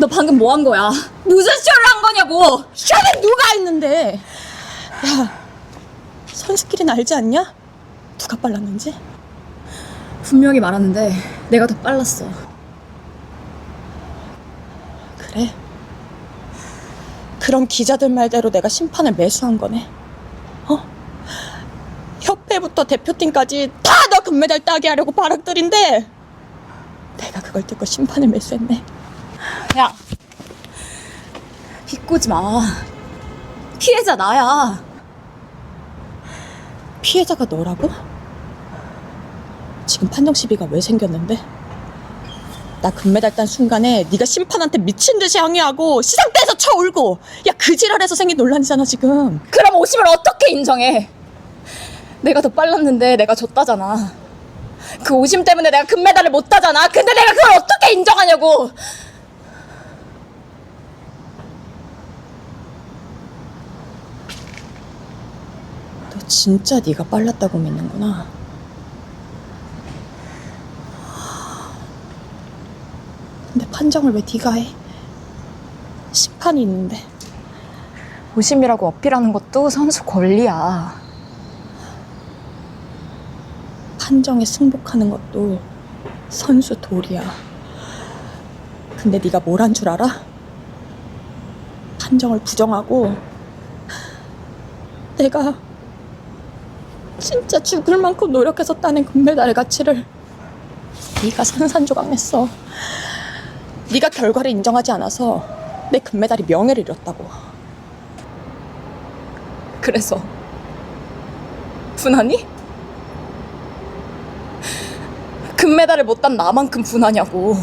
너 방금 뭐 한 거야? 무슨 쇼를 한 거냐고! 쇼는 누가 했는데? 야, 선수끼리는 알지 않냐? 누가 빨랐는지? 분명히 말하는데 내가 더 빨랐어. 그래. 그럼 기자들 말대로 내가 심판을 매수한 거네. 어? 협회부터 대표팀까지 다 너 금메달 따게 하려고 바락들인데 내가 그걸 듣고 심판을 매수했네. 야, 비꼬지 마. 피해자 나야. 피해자가 너라고? 지금 판정 시비가 왜 생겼는데? 나 금메달 딴 순간에 네가 심판한테 미친 듯이 항의하고 시상대에서 쳐 울고 야 그 지랄에서 생긴 논란이잖아 지금 그럼 오심을 어떻게 인정해? 내가 더 빨랐는데 내가 졌다잖아. 그 오심 때문에 내가 금메달을 못 따잖아. 근데 내가 그걸 어떻게 인정하냐고! 진짜 네가 빨랐다고 믿는구나 근데 판정을 왜 네가 해? 심판이 있는데 오심이라고 어필하는 것도 선수 권리야. 판정에 승복하는 것도 선수 도리야. 근데 네가 뭘 한 줄 알아? 판정을 부정하고 내가 진짜 죽을 만큼 노력해서 따낸 금메달의 가치를 네가 산산조각냈어. 네가 결과를 인정하지 않아서 내 금메달이 명예를 잃었다고. 그래서 분하니? 금메달을 못 딴 나만큼 분하냐고.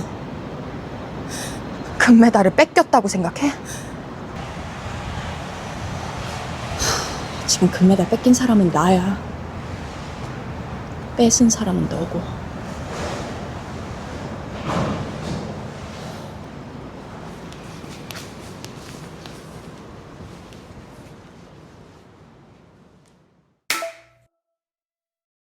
금메달을 뺏겼다고 생각해? 지금 금메달 뺏긴 사람은 나야. 뺏은 사람은 너고.